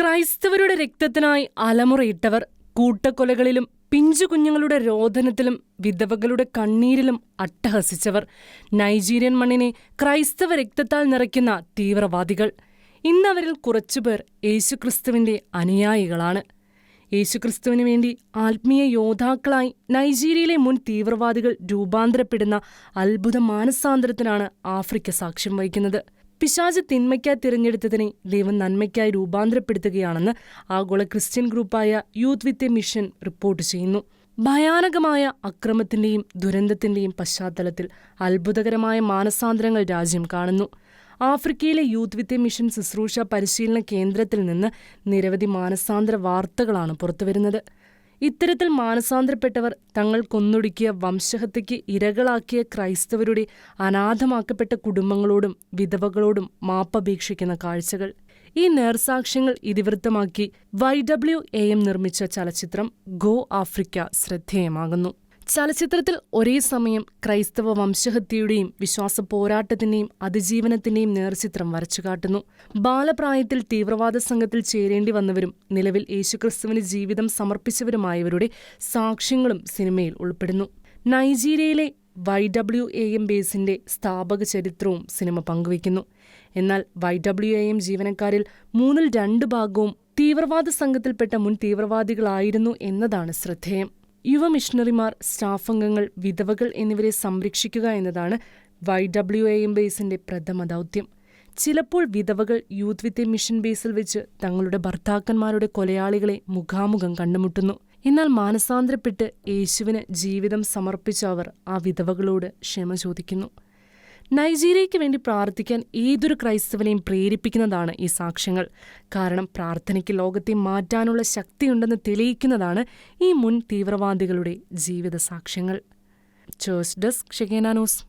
ക്രൈസ്തവരുടെ രക്തത്തിനായി അലമുറയിട്ടവർ കൂട്ടക്കൊലകളിലും പിഞ്ചു കുഞ്ഞുങ്ങളുടെ രോദനത്തിലും വിധവകളുടെ കണ്ണീരിലും അട്ടഹസിച്ചവർ. നൈജീരിയൻ മണ്ണിനെ ക്രൈസ്തവ രക്തത്താൽ നിറയ്ക്കുന്ന തീവ്രവാദികൾ. ഇന്നവരിൽ കുറച്ചുപേർ യേശുക്രിസ്തുവിന്റെ അനുയായികളാണ്. യേശുക്രിസ്തുവിന് വേണ്ടി ആത്മീയ യോദ്ധാക്കളായി നൈജീരിയയിലെ മുൻ തീവ്രവാദികൾ രൂപാന്തരപ്പെടുന്ന അത്ഭുത മാനസാന്തരത്തിനാണ് ആഫ്രിക്ക സാക്ഷ്യം വഹിക്കുന്നത്. പിശാച് തിന്മയ്ക്കായി തിരഞ്ഞെടുത്തതിനെ ദൈവം നന്മയ്ക്കായി രൂപാന്തരപ്പെടുത്തുകയാണെന്ന് ആഗോള Christian ഗ്രൂപ്പായ youth with a mission report ചെയ്യുന്നു. ഭയാനകമായ അക്രമത്തിന്റെയും ദുരന്തത്തിന്റെയും പശ്ചാത്തലത്തിൽ അത്ഭുതകരമായ മാനസാന്തരങ്ങൾ രാജ്യം കാണുന്നു. ആഫ്രിക്കയിലെ യൂത്ത് വിത്ത് മിഷൻ ശുശ്രൂഷ പരിശീലന കേന്ദ്രത്തിൽ നിന്ന് നിരവധി മാനസാന്തര വാർത്തകളാണ് പുറത്തുവരുന്നത്. ഇത്തരത്തിൽ മാനസാന്തരപ്പെട്ടവർ തങ്ങൾ കൊന്നൊടുക്കിയ വംശഹത്യയ്ക്ക് ഇരകളാക്കിയ ക്രൈസ്തവരുടെ അനാഥമാക്കപ്പെട്ട കുടുംബങ്ങളോടും വിധവകളോടും മാപ്പപേക്ഷിക്കുന്ന കാഴ്ചകൾ. ഈ നേർസാക്ഷ്യങ്ങൾ ഇതിവൃത്തമാക്കി വൈ ഡബ്ല്യു എ എം നിർമ്മിച്ച ചലച്ചിത്രം ഗോ ആഫ്രിക്ക ശ്രദ്ധേയമാകുന്നു. ചലച്ചിത്രത്തിൽ ഒരേ സമയം ക്രൈസ്തവ വംശഹത്യയുടെയും വിശ്വാസ പോരാട്ടത്തിന്റെയും അതിജീവനത്തിന്റെയും നേർചിത്രം വരച്ചു കാട്ടുന്നു. ബാലപ്രായത്തിൽ തീവ്രവാദ സംഘത്തിൽ ചേരേണ്ടി വന്നവരും നിലവിൽ യേശുക്രിസ്തുവിന് ജീവിതം സമർപ്പിച്ചവരുമായവരുടെ സാക്ഷ്യങ്ങളും സിനിമയിൽ ഉൾപ്പെടുന്നു. നൈജീരിയയിലെ വൈ ഡബ്ല്യു എ എം ബേസിന്റെ സ്ഥാപക ചരിത്രവും സിനിമ പങ്കുവയ്ക്കുന്നു. എന്നാൽ വൈ ഡബ്ല്യു എ എം ജീവനക്കാരിൽ മൂന്നിൽ രണ്ട് ഭാഗവും തീവ്രവാദ സംഘത്തിൽപ്പെട്ട മുൻ തീവ്രവാദികളായിരുന്നു എന്നതാണ് ശ്രദ്ധേയം. യുവ മിഷണറിമാർ സ്റ്റാഫ് അംഗങ്ങൾ വിധവകൾ എന്നിവരെ സംരക്ഷിക്കുക എന്നതാണ് വൈ ഡബ്ല്യു എ എം ബേസിന്റെ പ്രഥമ ദൗത്യം. ചിലപ്പോൾ വിധവകൾ യൂത്ത് വിത്ത് മിഷൻ ബേസിൽ വെച്ച് തങ്ങളുടെ ഭർത്താക്കന്മാരുടെ കൊലയാളികളെ മുഖാമുഖം കണ്ടുമുട്ടുന്നു എന്നാൽ മാനസാന്തരപ്പെട്ട് യേശുവിന് ജീവിതം സമർപ്പിച്ച അവർ ആ വിധവകളോട് ക്ഷമ ചോദിക്കുന്നു. നൈജീരിയയ്ക്ക് വേണ്ടി പ്രാർത്ഥിക്കാൻ ഏതൊരു ക്രൈസ്തവനെയും പ്രേരിപ്പിക്കുന്നതാണ് ഈ സാക്ഷ്യങ്ങൾ. കാരണം പ്രാർത്ഥനയ്ക്ക് ലോകത്തെ മാറ്റാനുള്ള ശക്തിയുണ്ടെന്ന് തെളിയിക്കുന്നതാണ് ഈ മുൻ തീവ്രവാദികളുടെ ജീവിത സാക്ഷ്യങ്ങൾ. Chairs desk ഷെഗേനാനോസ്